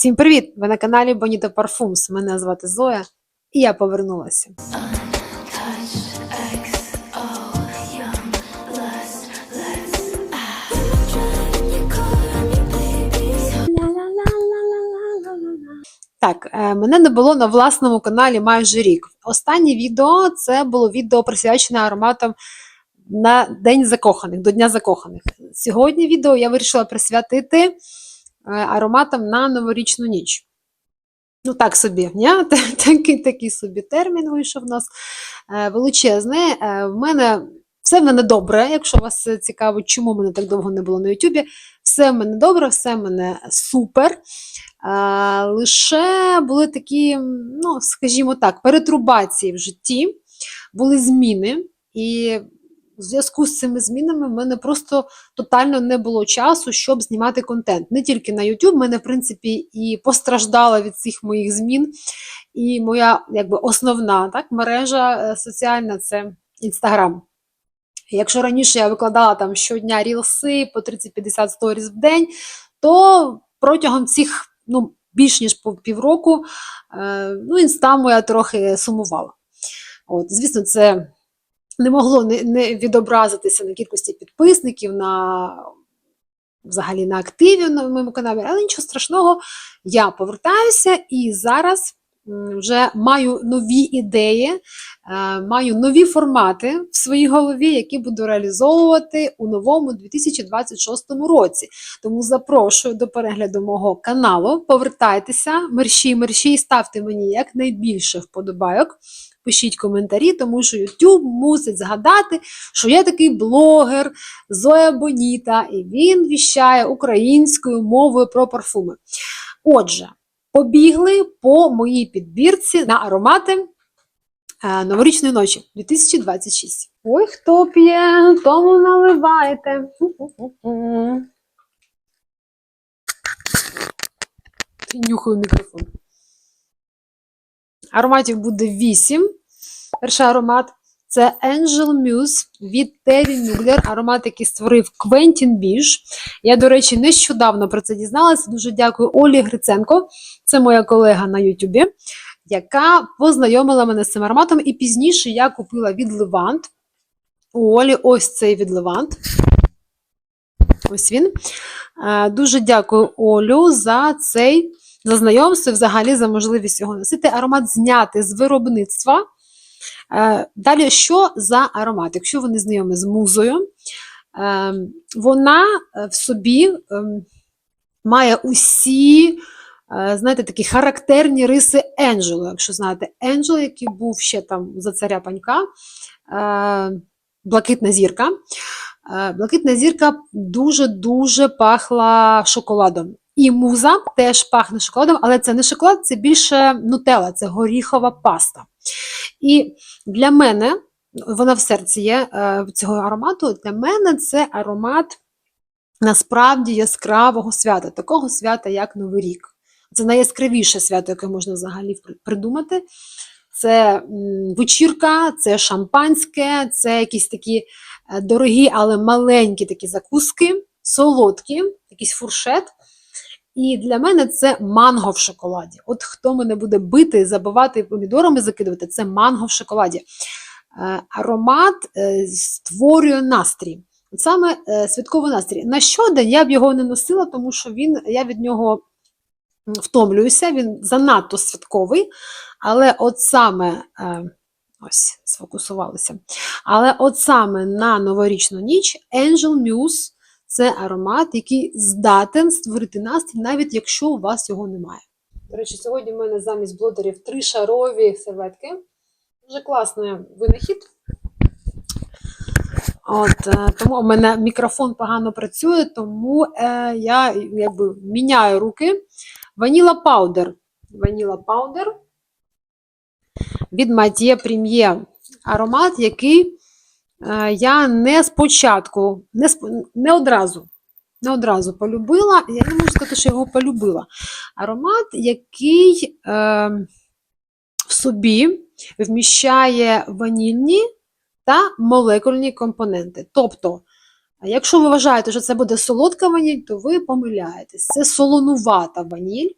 Всім привіт! Ви на каналі Bonito Parfums. Мене звати Зоя, і я повернулася. Так, е, мене не було на власному каналі майже рік. Останнє відео це було відео присвячене ароматам на День закоханих, до Дня закоханих. Сьогодні відео я вирішила присвятити е, ароматам на новорічну ніч. Ну, так собі, ні? такий, такий собі термін вийшов у нас е, величезний. Е, В мене все в мене добре, якщо вас цікаво, чому мене так довго не було на Ютубі. Все в мене добре, все в мене супер. Лише були такі, ну, скажімо так, перетрубації в житті, були зміни, і в зв'язку з цими змінами в мене просто тотально не було часу, щоб знімати контент. Не тільки на YouTube, мене, в принципі, і постраждала від цих моїх змін. І моя якби, основна так, мережа е, соціальна це Інстаграм. Якщо раніше я викладала там щодня рілси по 30-50 сторіс в день, то протягом цих ну, більш ніж півроку е, ну, інста моя трохи сумувала. От, Звісно, це не могло не, не відобразитися на кількості підписників, на взагалі на активі на моєму каналі, але нічого страшного, я повертаюся і зараз вже маю нові ідеї, е, маю нові формати в своїй голові, які буду реалізовувати у новому 2026 році. Тому запрошую до перегляду мого каналу. Повертайтеся, мерщій, мерщій, ставте мені якнайбільше вподобайок. Пишіть коментарі, тому що YouTube мусить згадати, що я такий блогер Зоя Боніта, і він віщає українською мовою про парфуми. Отже, побігли по моїй підбірці на аромати е, новорічної ночі 2026. Ой, хто п'є, тому наливайте. Нюхаю мікрофон. Ароматів буде 8. Перший аромат це Angel Muse від Террі Мюглер, аромат, який створив Квентін Біж. Я, до речі, нещодавно про це дізналася. Дуже дякую Олі Гриценко, це моя колега на Ютубі, яка познайомила мене з цим ароматом. І пізніше я купила від Левант. У Олі ось цей від Левант. Ось він. Е, Дуже дякую Олю за цей за знайомство, взагалі за можливість його носити. Аромат зняти з виробництва. Е, Далі, що за аромат? Якщо ви не знайомі з музою, е, вона е, в собі має усі, знаєте, такі характерні риси Енджелу. Якщо знаєте, Енджел, який був ще там за царя панька, блакитна зірка. Блакитна зірка дуже-дуже пахла шоколадом. І муза теж пахне шоколадом, але це не шоколад, це більше нутела, це горіхова паста. І для мене, вона в серці є е, цього аромату, для мене це аромат насправді яскравого свята, такого свята, як Новий рік. Це найяскравіше свято, яке можна взагалі придумати. Це вечірка, це шампанське, це якісь такі е, дорогі, але маленькі такі закуски, солодкі, якийсь фуршет. І для мене це манго в шоколаді. От хто мене буде бити, забивати помідорами, закидувати, це манго в шоколаді. Е, Аромат е, створює настрій. От саме е, святковий настрій. На щодень я б його не носила, тому що він, я від нього втомлююся, він занадто святковий. Але от саме, ось, сфокусувалися. Але от саме на новорічну ніч Angel Muse це аромат, який здатен створити настрій, навіть якщо у вас його немає. До речі, сьогодні в мене замість блодерів три шарові серветки. Дуже класний винахід. От, е, тому у мене мікрофон погано працює, тому е, я якби міняю руки. Ваніла паудер. Ваніла паудер від Mathieu Premier. Аромат, який я не спочатку, не, сп- не одразу. Не одразу полюбила. Я не можу сказати, що його полюбила. Аромат, який е, в собі вміщає ванільні та молекульні компоненти. Тобто, якщо ви вважаєте, що це буде солодка ваніль, то ви помиляєтесь. Це солонувата ваніль.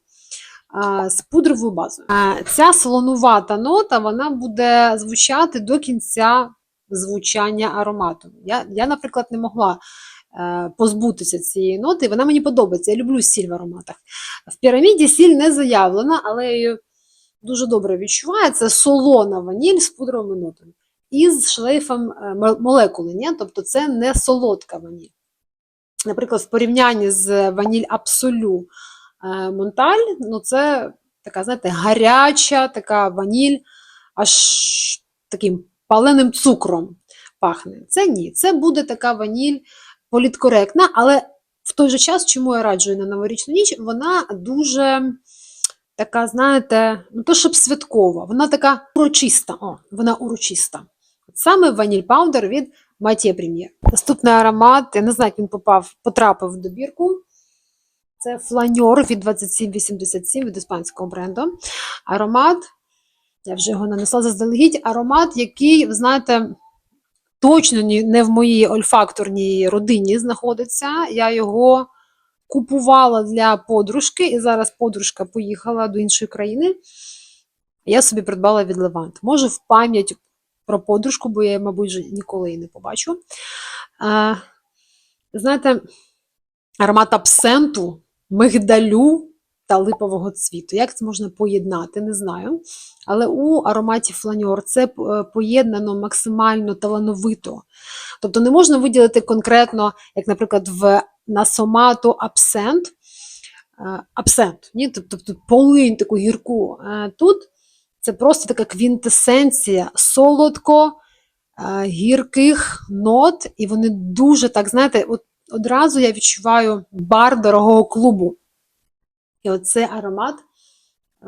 з пудровою базою. Ця солонувата нота вона буде звучати до кінця звучання аромату. Я, я наприклад, не могла е, позбутися цієї ноти, вона мені подобається. Я люблю сіль в ароматах. В піраміді сіль не заявлена, але її дуже добре відчуваю. Це солона ваніль з пудровими нотами. І з шлейфом е, молекули, ні? тобто це не солодка ваніль. Наприклад, в порівнянні з ваніль Абсолю е, Монталь, ну це така, знаєте, гаряча така ваніль, аж таким паленим цукром пахне. Це ні, це буде така ваніль політкоректна, але в той же час, чому я раджу на новорічну ніч, вона дуже така, знаєте, ну то щоб святкова, вона така урочиста. О, вона урочиста. Саме ваніль паудер від Матія Прем'єр. Наступний аромат, я не знаю, як він попав, потрапив в добірку. Це фланьор від 2787 від іспанського бренду. Аромат, я вже його нанесла заздалегідь, аромат, який, ви знаєте, точно не в моїй ольфакторній родині знаходиться. Я його купувала для подружки, і зараз подружка поїхала до іншої країни. Я собі придбала від Левант. Може, в пам'ять про подружку, бо я, мабуть, ніколи її не побачу. Знаєте, аромат абсенту, мигдалю та липового цвіту. Як це можна поєднати, не знаю. Але у ароматі фланьор це е, поєднано максимально талановито. Тобто не можна виділити конкретно, як, наприклад, в насомату абсент. Абсент, ні? тобто полинь таку гірку. Е, Тут це просто така квінтесенція солодко е, гірких нот, і вони дуже так, знаєте, от одразу я відчуваю бар дорогого клубу. І оцей аромат е,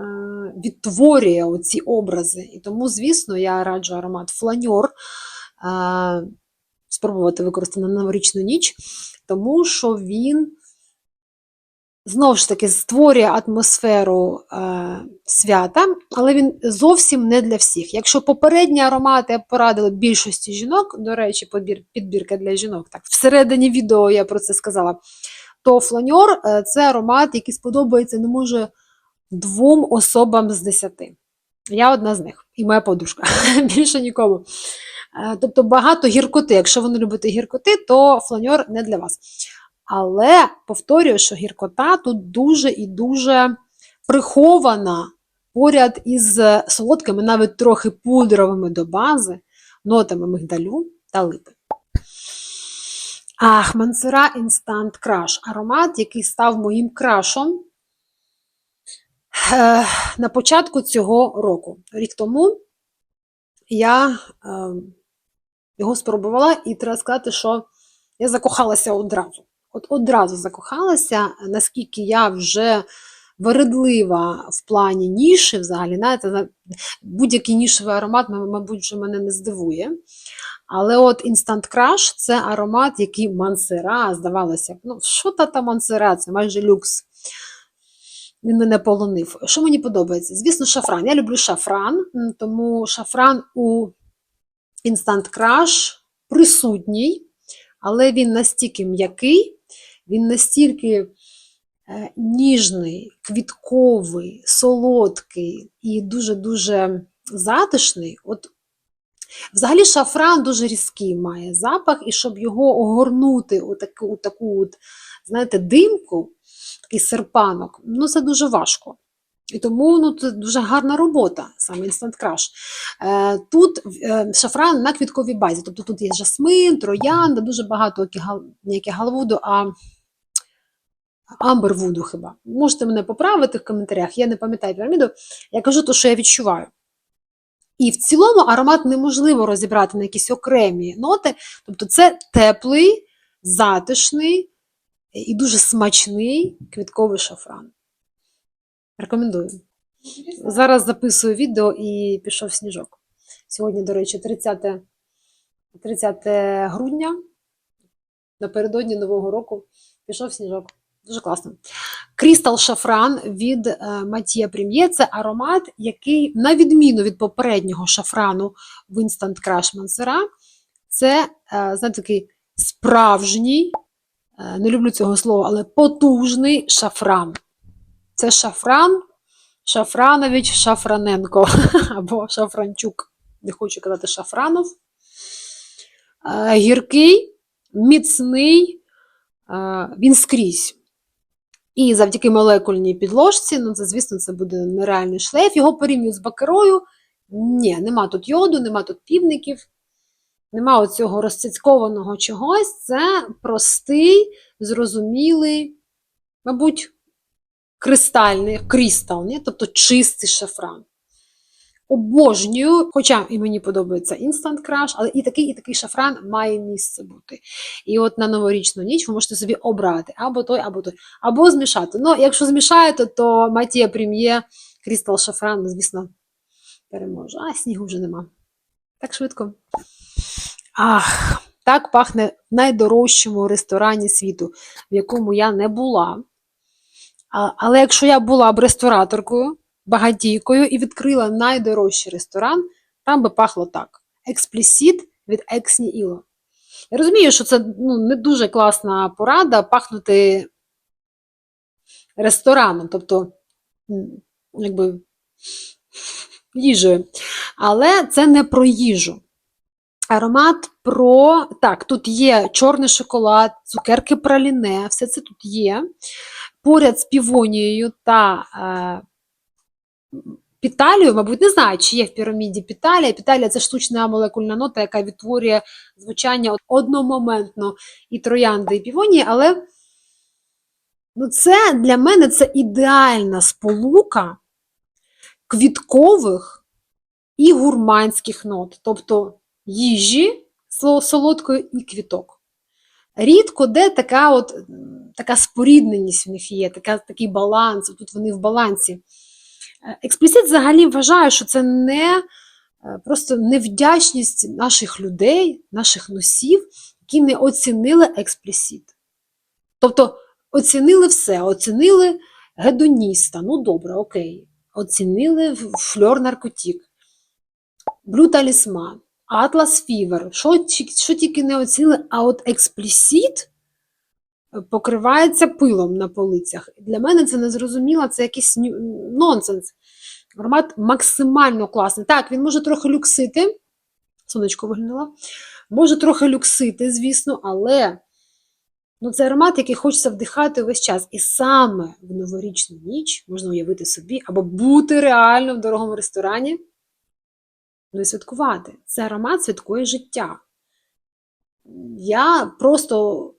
відтворює оці образи. І тому, звісно, я раджу аромат фланьор е, спробувати використати на новорічну ніч, тому що він знову ж таки створює атмосферу е, свята, але він зовсім не для всіх. Якщо попередні аромати я порадила більшості жінок, до речі, підбірка для жінок, так, всередині відео я про це сказала, то фланьор е, це аромат, який сподобається, не може двом особам з десяти. Я одна з них, і моя подружка. Більше нікому. Е, Тобто багато гіркоти. Якщо ви не любите гіркоти, то фланьор не для вас. Але повторюю, що гіркота тут дуже і дуже прихована поряд із солодкими, навіть трохи пудровими до бази, нотами мигдалю та липи. Ах, Мансера Instant Crush. Аромат, який став моїм крашом е, на початку цього року. Рік тому я е, його спробувала, і треба сказати, що я закохалася одразу. От одразу закохалася, наскільки я вже вередлива в плані ніші, взагалі, знаєте, будь-який нішевий аромат, мабуть, вже мене не здивує. Але от Instant Crush – це аромат, який Мансера, здавалося, б, ну що та та Мансера, це майже люкс. Він мене полонив. Що мені подобається? Звісно, шафран. Я люблю шафран, тому шафран у Instant Crush присутній, але він настільки м'який, він настільки е, ніжний, квітковий, солодкий і дуже-дуже затишний. От Взагалі шафран дуже різкий має запах, і щоб його огорнути у таку, у таку от, знаєте, димку, такий серпанок, ну це дуже важко. І тому ну, це дуже гарна робота, саме Instant Crush. Е, тут е, шафран на квітковій базі, тобто тут є жасмин, троянда, дуже багато окігал- галвуду, а амбервуду хіба. Можете мене поправити в коментарях, я не пам'ятаю піраміду. Я кажу те, що я відчуваю. І в цілому аромат неможливо розібрати на якісь окремі ноти. Тобто це теплий, затишний і дуже смачний квітковий шафран. Рекомендую. Зараз записую відео і пішов сніжок. Сьогодні, до речі, 30, 30 грудня, напередодні Нового року, пішов сніжок. Дуже класно. Крістал шафран від е, Матія Прем'є це аромат, який, на відміну від попереднього шафрану в Instant Crush Мансера, це е, знаєте, такий справжній, е, не люблю цього слова, але потужний шафран. Це шафран Шафранович Шафраненко або Шафранчук. Не хочу казати Шафранов. Е, Гіркий, міцний, е, він скрізь. І завдяки молекульній підложці, ну це, звісно, це буде нереальний шлейф. Його порівнюють з бакерою. Ні, нема тут йоду, нема тут півників, нема оцього розцяцькованого чогось. Це простий, зрозумілий, мабуть, кристальний, крістал, ні? тобто чистий шафран. Обожнюю, хоча і мені подобається Instant Crush, але і такий, і такий шафран має місце бути. І от на новорічну ніч ви можете собі обрати або той, або той, або змішати. Ну, якщо змішаєте, то Матія Прім'є, Крістал Шафран, звісно, переможе. А снігу вже нема. Так швидко. Ах, так пахне в найдорожчому ресторані світу, в якому я не була. А, але якщо я була б рестораторкою, багатійкою і відкрила найдорожчий ресторан, там би пахло так: експлісіт від Ексні Іло. Я розумію, що це ну, не дуже класна порада пахнути рестораном, тобто, якби їжею. Але це не про їжу. Аромат про. Так, тут є чорний шоколад, цукерки праліне, все це тут є. Поряд з півонією та е, піталію, мабуть, не знаю, чи є в піраміді піталія. Піталія це штучна молекульна нота, яка відтворює звучання одномоментно і троянди, і півонії, але ну, це для мене це ідеальна сполука квіткових і гурманських нот, тобто їжі солодкої і квіток. Рідко де така от така спорідненість в них є, така, такий баланс, тут вони в балансі. Експлісит взагалі вважаю, що це не е, просто невдячність наших людей, наших носів, які не оцінили експлісит. Тобто оцінили все, оцінили гедоніста, ну добре, окей. Оцінили фльор наркотик, блю талісман, Атлас Фівер, що, що тільки не оцінили, а от експлісіт покривається пилом на полицях. Для мене це незрозуміло, це якийсь нонсенс. Аромат максимально класний. Так, він може трохи люксити. Сонечко виглянуло. Може трохи люксити, звісно, але ну, це аромат, який хочеться вдихати весь час. І саме в новорічну ніч можна уявити собі або бути реально в дорогому ресторані. Ну і святкувати. Це аромат святкує життя. Я просто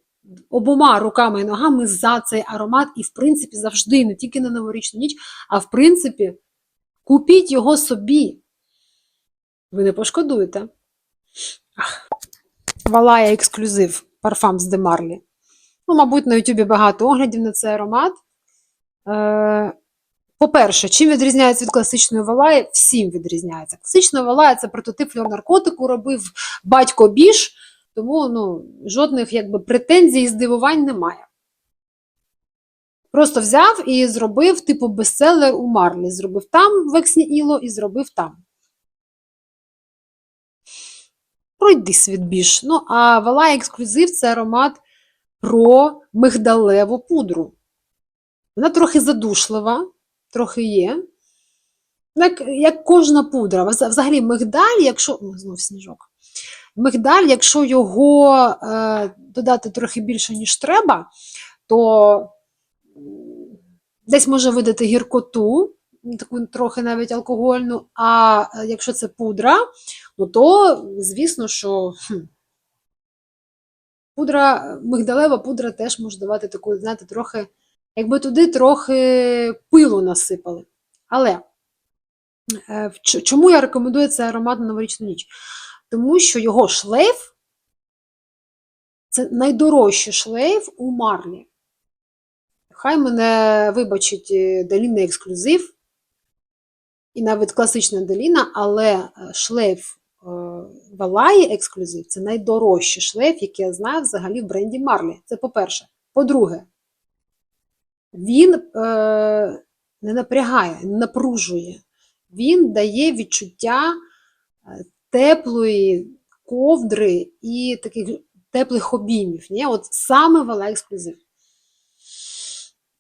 обома руками і ногами за цей аромат, і, в принципі, завжди, не тільки на новорічну ніч, а в принципі, купіть його собі. Ви не пошкодуєте. Ах. Валая ексклюзив парфам з Демарлі. Ну, мабуть, на Ютубі багато оглядів на цей аромат. Е, по-перше, чим відрізняється від класичної валаї? Всім відрізняється. Класична валая це прототип фльор-наркотику, робив батько Біш, тому ну, жодних якби, претензій і здивувань немає. Просто взяв і зробив типу бестселер у Марлі. Зробив там в Ексні Іло і зробив там. Пройди світ біж. Ну, а Валая ексклюзив це аромат про мигдалеву пудру. Вона трохи задушлива, трохи є. Як, як кожна пудра. Взагалі, мигдаль, якщо. О, знов сніжок. Мигдаль, якщо його е, додати трохи більше, ніж треба, то десь може видати гіркоту, таку трохи навіть алкогольну. А е, якщо це пудра, ну то, звісно, що пудра, мигдалева пудра теж може давати таку, знаєте, трохи, якби туди трохи пилу насипали. Але чому я рекомендую цей аромат на новорічну ніч? Тому що його шлейф це найдорожчий шлейф у марлі. Хай мене вибачить е, Деліна ексклюзив, і навіть класична Деліна, але е, шлейф е, Валаї ексклюзив це найдорожчий шлейф, який я знаю взагалі в бренді Марлі. Це по-перше. По-друге, він е, не напрягає, не напружує. Він дає відчуття е, теплої ковдри і таких теплих обіймів. Ні? От саме Валай ексклюзив.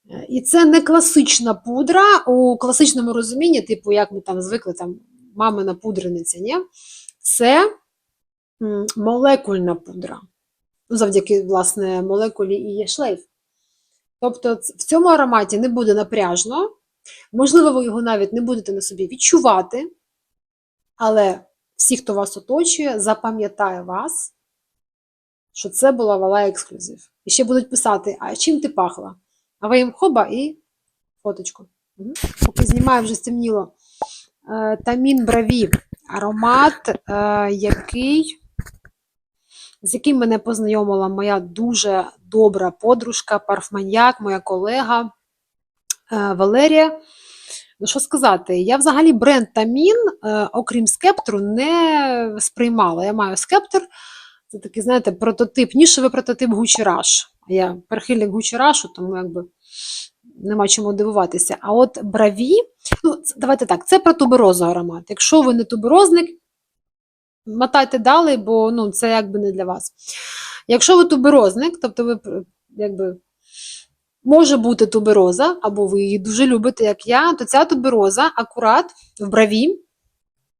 Е, І це не класична пудра у класичному розумінні, типу, як ми там звикли, там мамина пудрениця, ні? Це молекульна пудра. Ну, завдяки, власне, молекулі і є шлейф. Тобто в цьому ароматі не буде напряжно, можливо, ви його навіть не будете на собі відчувати, але всі, хто вас оточує, запам'ятає вас, що це була вала ексклюзив. І ще будуть писати, а чим ти пахла? А ви їм хоба і фоточку. Поки знімаю, вже стемніло. Е, Тамін Браві. Аромат, е, який, з яким мене познайомила моя дуже добра подружка, парфманьяк, моя колега Валерія. Ну, що сказати, я взагалі бренд Тамін, е, окрім скептру, не сприймала. Я маю скептр, це такий, знаєте, прототип, нішевий прототип Rush. Я Gucci Rush, тому якби нема чому дивуватися. А от браві, ну, давайте так, це про туберозу аромат. Якщо ви не туберозник, мотайте далі, бо ну, це якби не для вас. Якщо ви туберозник, тобто ви якби. Може бути тубероза, або ви її дуже любите, як я, то ця тубероза акурат в браві,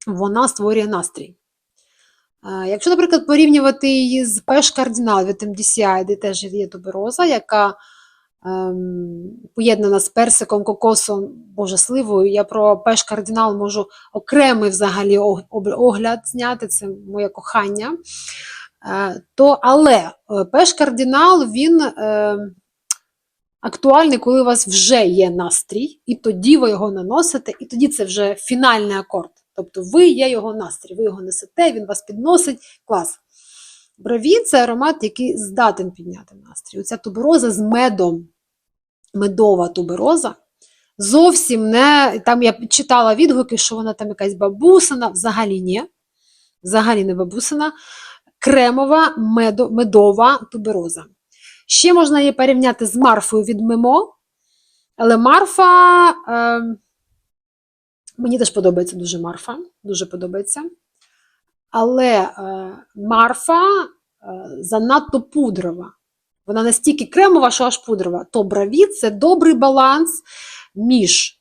вона створює настрій. Якщо, наприклад, порівнювати її з Пеш Кардінал від MDCI, де теж є тубероза, яка ем, поєднана з персиком, кокосом, боже, сливою, я про Пеш Кардінал можу окремий взагалі огляд зняти, це моє кохання. Е, то, але е, Пеш Кардінал, він е, актуальний, коли у вас вже є настрій, і тоді ви його наносите, і тоді це вже фінальний акорд. Тобто ви є його настрій, ви його несете, він вас підносить. Клас. Браві це аромат, який здатен підняти настрій. Оця тубероза з медом, медова тубероза. Зовсім не. Там я читала відгуки, що вона там якась бабусина. Взагалі ні. Взагалі не бабусина. Кремова медо, медова тубероза. Ще можна її порівняти з Марфою від Мемо. Але Марфа. Е, мені теж подобається дуже Марфа. Дуже подобається. Але е, Марфа е, занадто пудрова. Вона настільки кремова, що аж пудрова. То браві це добрий баланс між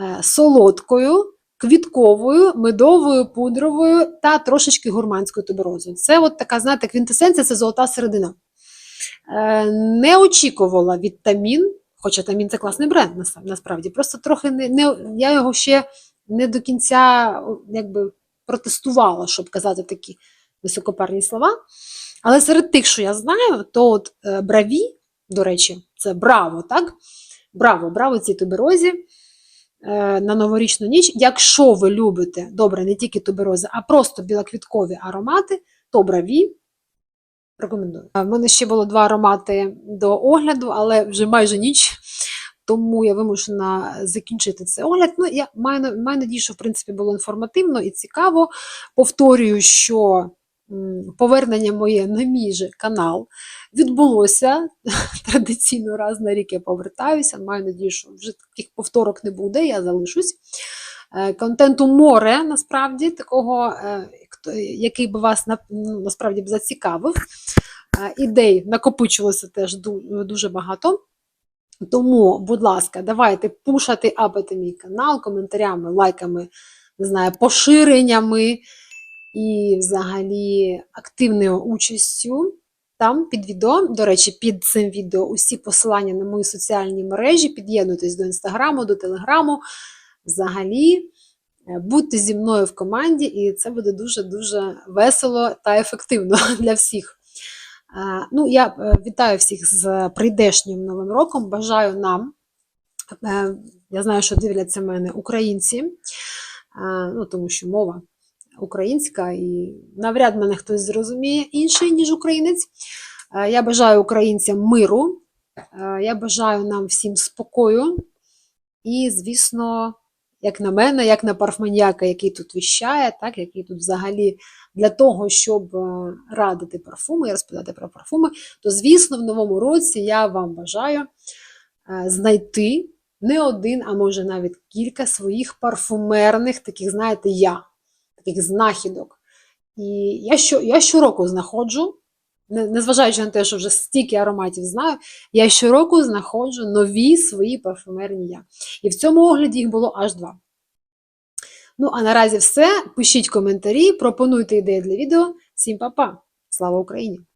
е, солодкою, квітковою, медовою, пудровою та трошечки гурманською туберозою. Це от така, знаєте, квінтесенція це золота середина. Е, не очікувала від Тамін, хоча Тамін це класний бренд насправді. Просто трохи не, не, я його ще не до кінця якби, протестувала, щоб казати такі високопарні слова. Але серед тих, що я знаю, то от е, браві, до речі, це браво, так? Браво, браво цій туберозі е, на новорічну ніч. Якщо ви любите добре не тільки туберози, а просто білоквіткові аромати, то браві рекомендую. У мене ще було два аромати до огляду, але вже майже ніч. Тому я вимушена закінчити цей огляд. Ну, я маю, маю надію, що в принципі було інформативно і цікаво. Повторюю, що повернення моє на мій же канал відбулося традиційно раз на рік я повертаюся. Маю надію, що вже таких повторок не буде, я залишусь. Е, Контенту море, насправді, такого, е, який би вас ну, насправді б зацікавив. Ідей накопичилося теж дуже багато. Тому, будь ласка, давайте пушати апати мій канал коментарями, лайками, не знаю, поширеннями і взагалі активною участю. Там під відео, до речі, під цим відео усі посилання на мої соціальні мережі. Під'єднуйтесь до інстаграму, до телеграму. Взагалі, будьте зі мною в команді, і це буде дуже-дуже весело та ефективно для всіх. Е, Ну, я е, вітаю всіх з прийдешнім новим роком. Бажаю нам. е, Я знаю, що дивляться мене українці, е, ну, тому що мова українська, і навряд мене хтось зрозуміє інший, ніж українець. Е, Я бажаю українцям миру, е, я бажаю нам всім спокою. І, звісно, як на мене, як на парфманіяка, який тут віщає, так, який тут взагалі для того, щоб е, радити парфуми і розповідати про парфуми, то, звісно, в новому році я вам бажаю е, знайти не один, а може навіть кілька своїх парфумерних, таких, знаєте, я, таких знахідок. І я, що, я щороку знаходжу незважаючи на те, що вже стільки ароматів знаю, я щороку знаходжу нові свої парфумерні я. І в цьому огляді їх було аж два. Ну, а наразі все. Пишіть коментарі, пропонуйте ідеї для відео. Всім па-па! Слава Україні!